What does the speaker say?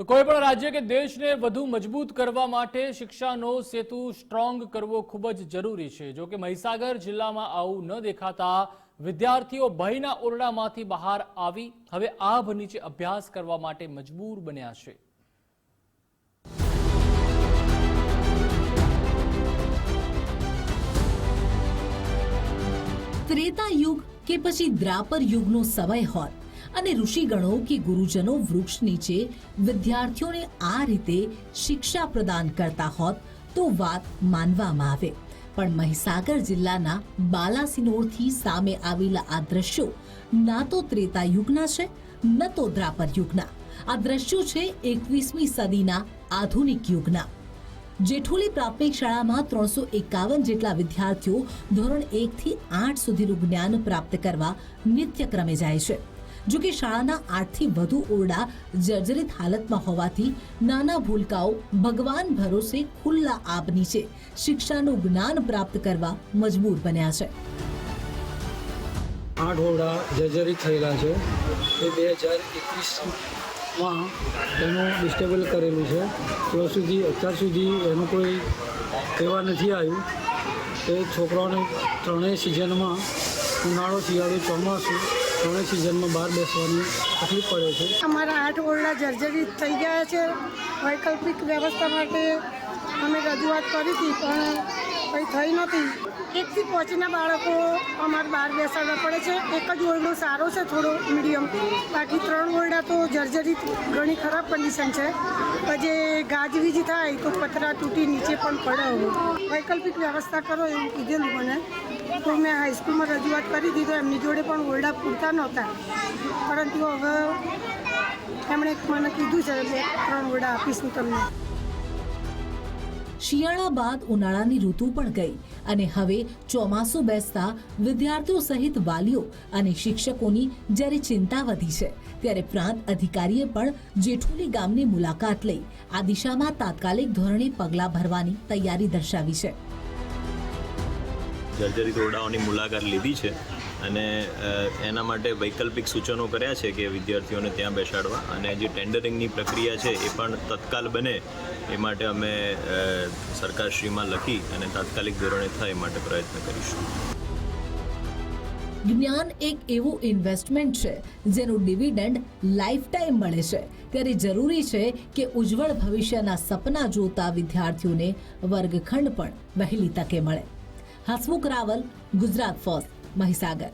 તો કોઈ પણ રાજ્ય કે દેશને વધુ મજબૂત કરવા માટે શિક્ષાનો સેતુ સ્ટ્રોંગ કરવો ખૂબ જ જરૂરી છે. જો કે મહીસાગર જિલ્લામાં આવું ન દેખાતા વિદ્યાર્થીઓ ભયના ઓરડામાંથી બહાર આવી હવે આભ નીચે અભ્યાસ કરવા માટે મજબૂર બન્યા છે. ત્રેતા યુગ કે પછી દ્રાપર યુગનો સમય હોત. અને ઋષિગણો કે ગુરુજનો વૃક્ષ નીચે વિદ્યાર્થીઓને આ રીતે શિક્ષા પ્રદાન કરતા હોત તો વાત માનવામાં આવે. પણ મહીસાગર જિલ્લાના બાલાસિનોરથી સામે આવેલા આ દ્રશ્યો ના તો ત્રેતા યુગના છે, ન તો દ્રાપર યુગના. આ દ્રશ્યો છે એકવીસમી સદીના આધુનિક યુગના. જેઠોલી પ્રાથમિક શાળામાં ત્રણસો એકાવન જેટલા વિદ્યાર્થીઓ ધોરણ એક થી આઠ સુધીનું જ્ઞાન પ્રાપ્ત કરવા નિત્યક્રમે જાય છે. જો કે શાળાના આઠથી વધુ ઓરડા જર્જરિત હાલતમાં હોવાથી નાના ભૂલકાઓ ભગવાન ભરોસે ખુલ્લા આબ નીચે શિક્ષાનું જ્ઞાન પ્રાપ્ત કરવા મજબૂર બન્યા છે. આઠ ઓરડા જર્જરિત થયેલા છે. એ બે હજાર એકવીસમાં એનું ડિસ્ટેબલ કરેલું છે. તો સુધી, અત્યાર સુધી એનું કોઈ કહેવા નથી આવ્યું. એ છોકરાઓને ત્રણેય સિઝનમાં ઉનાળો શિયાળો ચોમાસું ત્રણેય સિઝનમાં બહાર બેસવાની તકલીફ પડે છે. અમારા આઠ ઓરડા જર્જરિત થઈ ગયા છે. વૈકલ્પિક વ્યવસ્થા માટે અમે રજૂઆત કરી હતી, પણ કંઈ થઈ નહોતી એકથી પહોંચીના બાળકો અમારે બહાર બેસાડવા પડે છે. એક જ ઓરડો સારો છે, થોડો મીડિયમ. બાકી ત્રણ ઓરડા તો જર્જરિત ઘણી ખરાબ કન્ડિશન છે. જે ગાજવીજ થાય તો પતરા તૂટી નીચે પણ પડે. વૈકલ્પિક વ્યવસ્થા કરો એવું કીધેલું મને. તો મેં હાઈસ્કૂલમાં રજૂઆત કરી દીધો, એમની જોડે પણ ઓરડા પૂરતા નહોતા. પરંતુ હવે એમણે મને કીધું છે, બે, ત્રણ ઓરડા આપીશું તમને. શિયાળા બાદ ઉનાળાની ઋતુ પણ ગઈ અને હવે ચોમાસું બેસતા વિદ્યાર્થીઓ સહિત વાલીઓ અને શિક્ષકોની જ્યારે ચિંતા વધી છે, ત્યારે પ્રાંત અધિકારીએ પણ જેઠુલી ગામની મુલાકાત લઈ આ દિશામાં તાત્કાલિક ધોરણે પગલાં ભરવાની તૈયારી દર્શાવી છે. જર્જરિત ઓરડાઓની મુલાકાત લીધી છે અને એના માટે વૈકલ્પિક સૂચનો કર્યા છે કે વિદ્યાર્થીઓને ત્યાં બેસાડવા અને જે ટેન્ડરિંગની પ્રક્રિયા છે એ પણ તત્કાલ બને એ માટે અમે સરકારશ્રીમાં લખી અને તાત્કાલિક ધોરણે થાય માટે પ્રયત્ન કરીશું. જ્ઞાન એક એવું ઇન્વેસ્ટમેન્ટ છે જેનું ડિવિડન્ડ લાઈફ ટાઈમ મળે છે. ત્યારે જરૂરી છે કે ઉજ્જવળ ભવિષ્યના સપના જોતા વિદ્યાર્થીઓને વર્ગખંડ પણ વહેલી તકે મળે. હસમુખ રાવલ ગુજરાત ફર્સ્ટ મહીસાગર.